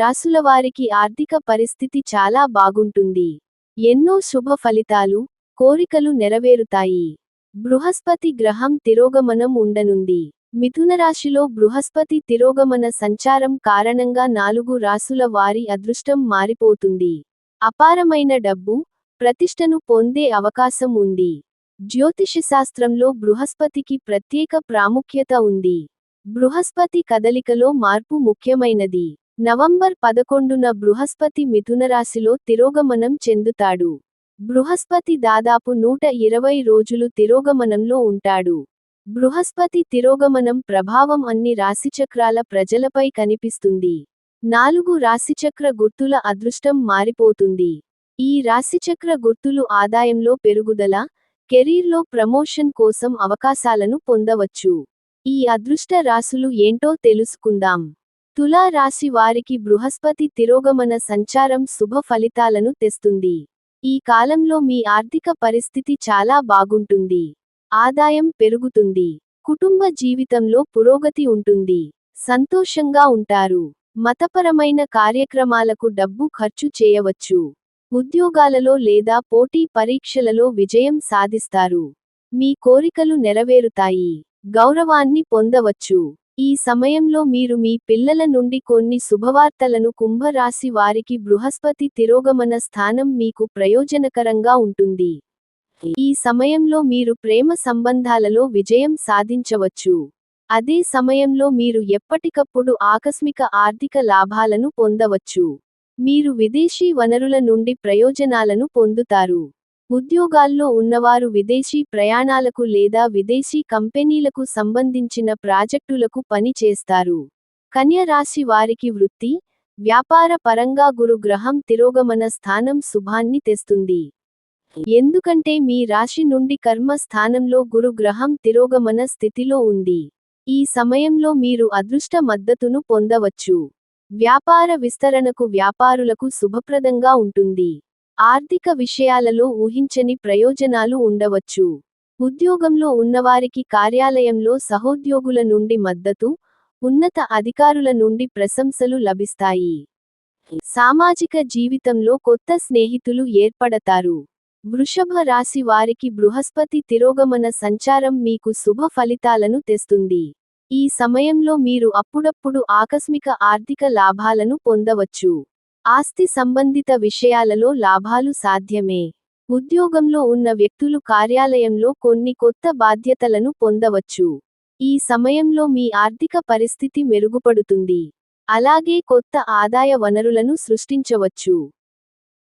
రాసుల వారికి ఆర్థిక పరిస్థితి చాలా బాగుంటుంది. ఎన్నో శుభ ఫలితాలు కోరికలు నెరవేరుతాయి. బృహస్పతి గ్రహం తిరోగమనం ఉండనుంది. మిథున రాశిలో బృహస్పతి తిరోగమన సంచారం కారణంగా నాలుగు రాసుల వారి అదృష్టం మారిపోతుంది. అపారమైన డబ్బు ప్రతిష్టను పొందే అవకాశం ఉంది. జ్యోతిషశాస్త్రంలో బృహస్పతికి ప్రత్యేక ప్రాముఖ్యత ఉంది. బృహస్పతి కదలికలో మార్పు ముఖ్యమైనది. నవంబర్ పదకొండున బృహస్పతి మిథునరాశిలో తిరోగమనం చెందుతాడు. బృహస్పతి దాదాపు నూట ఇరవై రోజులు తిరోగమనంలో ఉంటాడు. బృహస్పతి తిరోగమనం ప్రభావం అన్ని రాశిచక్రాల ప్రజలపై కనిపిస్తుంది. నాలుగు రాశిచక్ర గుర్తుల అదృష్టం మారిపోతుంది. ఈ రాశిచక్ర గుర్తులు ఆదాయంలో పెరుగుదల కెరీర్లో ప్రమోషన్ కోసం అవకాశాలను పొందవచ్చు. ఈ అదృష్ట రాశులు ఏంటో తెలుసుకుందాం. తులా రాశి వారికి బృహస్పతి తిరోగమన సంచారం శుభ ఫలితాలను తెస్తుంది. ఈ కాలంలో మీ ఆర్థిక పరిస్థితి చాలా బాగుంటుంది. ఆదాయం పెరుగుతుంది. కుటుంబ జీవితంలో పురోగతి ఉంటుంది. సంతోషంగా ఉంటారు. మతపరమైన కార్యక్రమాలకు డబ్బు ఖర్చు చేయవచ్చు. ఉద్యోగాలలో లేదా పోటీ పరీక్షలలో విజయం సాధిస్తారు. మీ కోరికలు నెరవేరుతాయి. గౌరవాన్ని పొందవచ్చు. ఈ సమయంలో మీరు మీ పిల్లల నుండి కొన్ని శుభవార్తలను కుంభరాశి వారికి బృహస్పతి తిరోగమన స్థానం మీకు ప్రయోజనకరంగా ఉంటుంది. ఈ సమయంలో మీరు ప్రేమ సంబంధాలలో విజయం సాధించవచ్చు. అదే సమయంలో మీరు ఎప్పటికప్పుడు ఆకస్మిక ఆర్థిక లాభాలను పొందవచ్చు. మీరు విదేశీ వనరుల నుండి ప్రయోజనాలను పొందుతారు. ఉద్యోగాల్లో ఉన్నవారు విదేశీ ప్రయాణాలకు లేదా విదేశీ కంపెనీలకు సంబంధించిన ప్రాజెక్టులకు పని చేస్తారు. రాశి వారికి వృత్తి వ్యాపార పరంగా గురుగ్రహం తిరోగమన స్థానం శుభాన్ని తెస్తుంది. ఎందుకంటే మీ రాశి నుండి కర్మ స్థానంలో గురు గ్రహం తిరోగమన స్థితిలో ఉంది. ఈ సమయంలో మీరు అదృష్ట మద్దతును పొందవచ్చు. వ్యాపార విస్తరణకు వ్యాపారులకు శుభప్రదంగా ఉంటుంది. ఆర్థిక విషయాలలో ఊహించని ప్రయోజనాలు ఉండవచ్చు. ఉద్యోగంలో ఉన్నవారికి కార్యాలయంలో సహోద్యోగుల నుండి మద్దతు ఉన్నత అధికారుల నుండి ప్రశంసలు లభిస్తాయి. సామాజిక జీవితంలో కొత్త స్నేహితులు ఏర్పడతారు. వృషభ రాశి వారికి బృహస్పతి తిరోగమన సంచారం మీకు శుభ ఫలితాలను తెస్తుంది. ఈ సమయంలో మీరు అప్పుడప్పుడు ఆకస్మిక ఆర్థిక లాభాలను పొందవచ్చు. ఆస్తి సంబంధిత విషయాలలో లాభాలు సాధ్యమే. ఉద్యోగంలో ఉన్న వ్యక్తులు కార్యాలయంలో కొన్ని కొత్త బాధ్యతలను పొందవచ్చు. ఈ సమయంలో మీ ఆర్థిక పరిస్థితి మెరుగుపడుతుంది. అలాగే కొత్త ఆదాయ వనరులను సృష్టించవచ్చు.